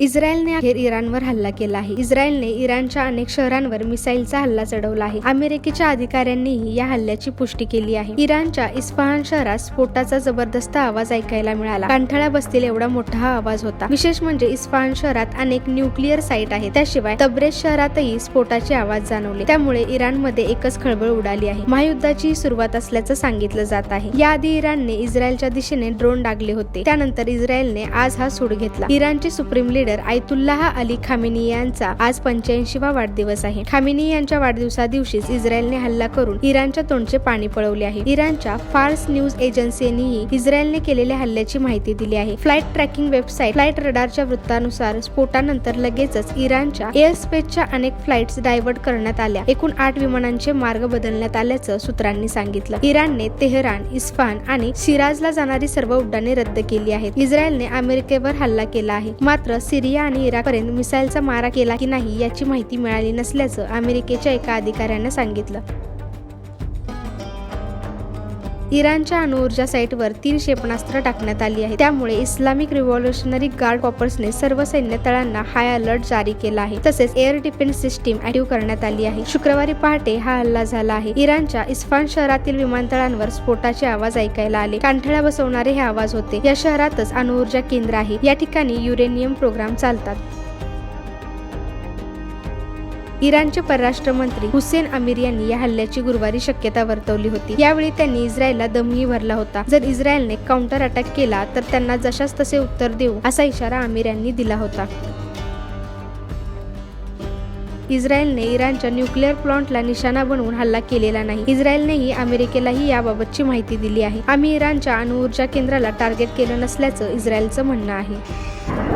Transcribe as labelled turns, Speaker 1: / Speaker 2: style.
Speaker 1: इस्रायलने अखेर इराणवर हल्ला केला आहे. इस्रायलने इराणच्या अनेक शहरांवर मिसाईलचा हल्ला चढवला आहे. अमेरिकेच्या अधिकाऱ्यांनीही या हल्ल्याची पुष्टी केली आहे. इराणच्या इस्फहान शहरात स्फोटाचा जबरदस्त आवाज ऐकायला मिळाला. कांठळ्या बसतील एवढा मोठा हा आवाज होता. विशेष म्हणजे इस्फहान शहरात अनेक न्यूक्लिअर साईट आहेत. त्याशिवाय तब्रेज शहरातही स्फोटाचे आवाज जाणवले. त्यामुळे इराणमध्ये एकच खळबळ उडाली आहे. महायुद्धाची सुरुवात असल्याचं सांगितलं जात आहे. याआधी इराणने इस्रायलच्या दिशेने ड्रोन डागले होते. त्यानंतर इस्रायलने आज हा सूड घेतला. इराणचे supreme leader Ayatollah Ali Khamenei यांचा आज पंच्याऐंशीवा वाढदिवस आहे. खामिनी यांच्या वाढदिवसा दिवशीच इस्रायलने हल्ला करून इराणच्या तोंडचे पाणी पळवले आहे. इराणच्या फार्स न्यूज एजन्सीनेही इस्रायलने केलेल्या हल्ल्याची माहिती दिली आहे. फ्लाईट ट्रॅकिंग वेबसाईट फ्लाईट रडारच्या वृत्तानुसार स्फोटानंतर लगेचच इराणच्या एअर स्पेसच्या अनेक फ्लाईट्स डायव्हर्ट करण्यात आल्या. एकूण आठ विमानांचे मार्ग बदलण्यात आल्याचं सूत्रांनी सांगितलं. इराणने तेहरान इस्फान आणि सिराजला जाणारी सर्व उड्डाणे रद्द केली आहेत. इस्रायलने अमेरिकेवर हल्ला केला आहे. मात्र सिरिया आणि इराकपर्यंत मिसाईलचा मारा केला की नाही याची माहिती मिळाली नसल्याचं अमेरिकेच्या एका अधिकाऱ्यानं सांगितलं. इराणच्या अणुऊर्जा साईटवर तीन क्षेपणास्त्र टाकण्यात आली आहे त्यामुळे इस्लामिक रिव्हॉल्युशनरी गार्ड कॉपर्सने सर्व सैन्य तळांना हाय अलर्ट जारी केला आहे. तसेच एअर डिफेन्स सिस्टीम ऍक्टिव्ह करण्यात आली आहे. शुक्रवारी पहाटे हा हल्ला झाला आहे. इराणच्या इस्फान शहरातील विमानतळांवर स्फोटाचे आवाज ऐकायला आले. कांठळ्या बसवणारे हे आवाज होते. या शहरातच अणुऊर्जा केंद्र आहे. या ठिकाणी युरेनियम प्रोग्राम चालतात. इराणचे परराष्ट्र मंत्री हुसेन अमीर यांनी या हल्ल्याची गुरुवारी शक्यता वर्तवली होती. यावेळी त्यांनी इस्रायलला दमही भरला होता. जर इस्रायलने काउंटर अटॅक केला तर त्यांना जशास तसे उत्तर देऊ असा इशारा आमिर यांनी दिला होता. इस्रायलने इराणच्या न्यूक्लिअर प्लांटला निशाणा बनवून हल्ला केलेला नाही. इस्रायलनेही अमेरिकेलाही याबाबतची माहिती दिली आहे. आम्ही इराणच्या अणुऊर्जा केंद्राला टार्गेट केलं नसल्याचं इस्रायलचं म्हणणं आहे.